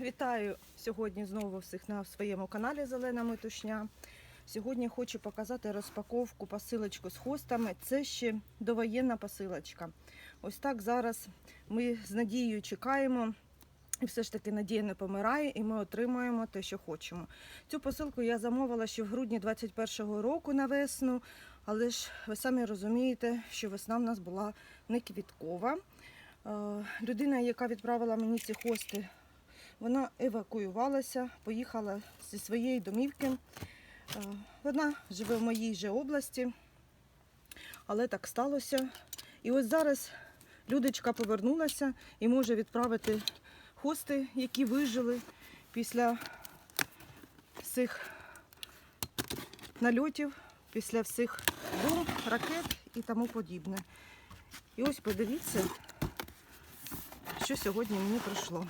Вітаю сьогодні знову всіх на своєму каналі Зелена Метушня. Сьогодні хочу показати розпаковку посилочку з хостами. Це ще довоєнна посилочка. Ось так зараз ми з надією чекаємо. І все ж таки надія не помирає, і ми отримуємо те, що хочемо. Цю посилку я замовила ще в грудні 21-го року на весну, але ж ви самі розумієте, що весна в нас була не квіткова. Е, Людина, яка відправила мені ці хости, вона евакуювалася, поїхала зі своєї домівки. Е, Вона живе в моїй же області, але так сталося. І ось зараз Людочка повернулася і може відправити хости, які вижили після цих нальотів, після всіх бомб, ракет і тому подібне. І ось подивіться, що сьогодні мені прийшло.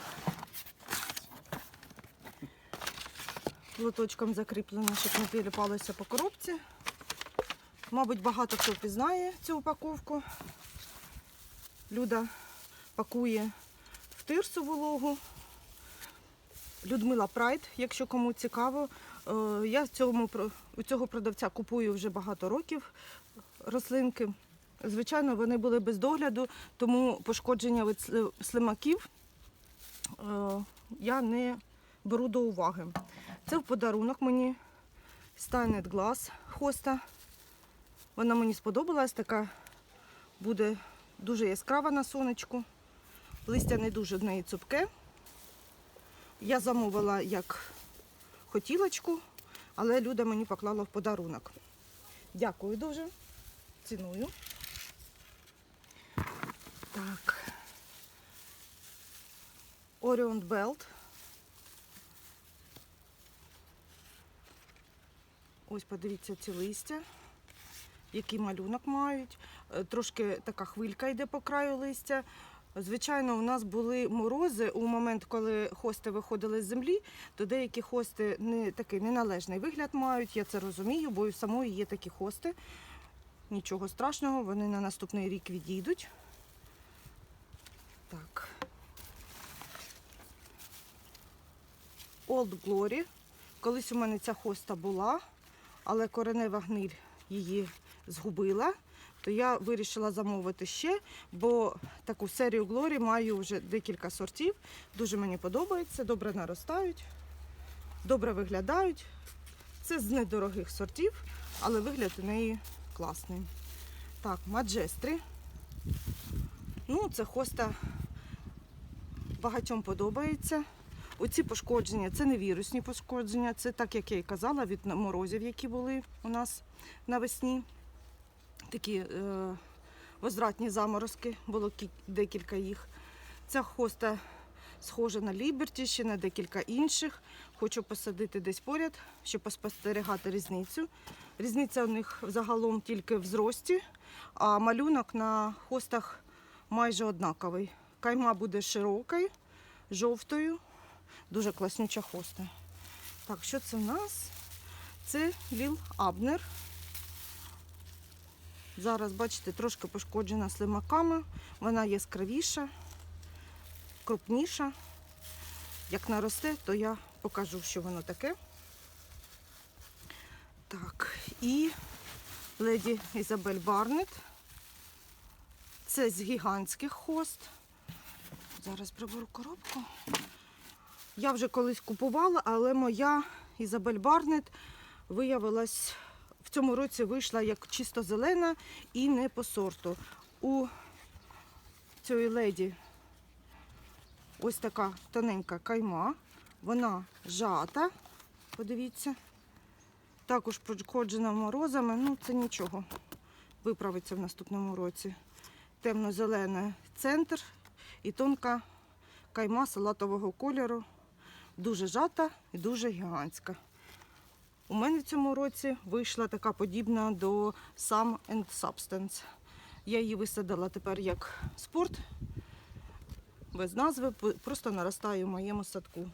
Лоточком закріплено, щоб не приліпалося по коробці. Мабуть, багато хто пізнає цю упаковку. Люда пакує в тирсу вологу. Людмила Прайд, якщо кому цікаво. Е, Я цьому, у цього продавця купую вже багато років рослинки. Звичайно, вони були без догляду, тому пошкодження від слимаків е, я не беру до уваги. Це в подарунок мені Steinet Glass хоста. Вона мені сподобалась, така буде дуже яскрава на сонечку. Листя не дуже в неї цупке. Я замовила як хотілочку, але Люда мені поклала в подарунок. Дякую дуже. Ціную. Так. Orion Belt. Ось подивіться ці листя, який малюнок мають. Е, Трошки така хвилька йде по краю листя. Звичайно, у нас були морози у момент, коли хости виходили з землі, то деякі хости не такий неналежний вигляд мають. Я це розумію, бо і самої є такі хости. Нічого страшного, вони на наступний рік відійдуть. Так. Old Glory. Колись у мене ця хоста була, але коренева гниль її згубила. То я вирішила замовити ще, бо таку серію Glory маю вже декілька сортів. Дуже мені подобається, добре наростають, добре виглядають. Це з недорогих сортів, але вигляд у неї класний. Так, Маджестри. Ну, це хоста багатьом подобається. Оці пошкодження це не вірусні пошкодження, це так, як я і казала, від морозів, які були у нас навесні. Такі е, возвратні заморозки, було декілька їх. Ця хоста схожа на Ліберті, ще на декілька інших. Хочу посадити десь поряд, щоб поспостерігати різницю. Різниця у них загалом тільки в зрості, а малюнок на хостах майже однаковий. Кайма буде широкою, жовтою, дуже класнюча хоста. Так, що це в нас? Це Ліл Абнер. Зараз, бачите, трошки пошкоджена слимаками. Вона яскравіша, крупніша. Як наросте, то я покажу, що воно таке. Так, і леді Ізабель Барнет. Це з гігантських хост. Зараз приберу коробку. Я вже колись купувала, але моя Ізабель Барнет виявилась в цьому році вийшла як чисто зелена і не по сорту. У цієї леді ось така тоненька кайма. Вона жата. Подивіться. Також пошкоджена морозами. Ну, це нічого. Виправиться в наступному році. Темно-зелений центр і тонка кайма салатового кольору. Дуже жата і дуже гігантська. У мене в цьому році вийшла така подібна до Sum and Substance. Я її висадила тепер як спорт, без назви, просто наростає в моєму садку.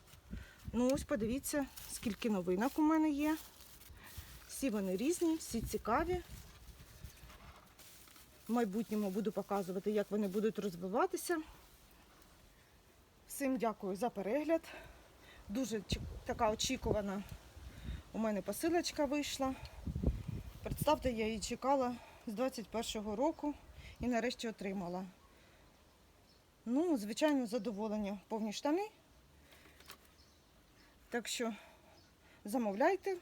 Ну ось подивіться, скільки новинок у мене є. Всі вони різні, всі цікаві. В майбутньому буду показувати, як вони будуть розвиватися. Всім дякую за перегляд. Дуже така очікувана. У мене посилочка вийшла. Представте, я її чекала з 21-го року і нарешті отримала. Ну, звичайно, задоволення. Повні штани. Так що замовляйте,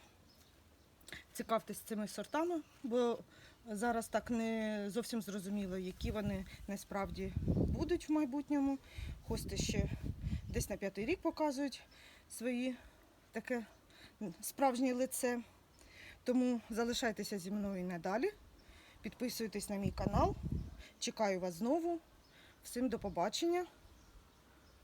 цікавтесь цими сортами, бо зараз так не зовсім зрозуміло, які вони насправді будуть в майбутньому. Хости ще десь на п'ятий рік показують свої таке справжнє лице. Тому залишайтеся зі мною надалі. Підписуйтесь на мій канал. Чекаю вас знову. Всім до побачення.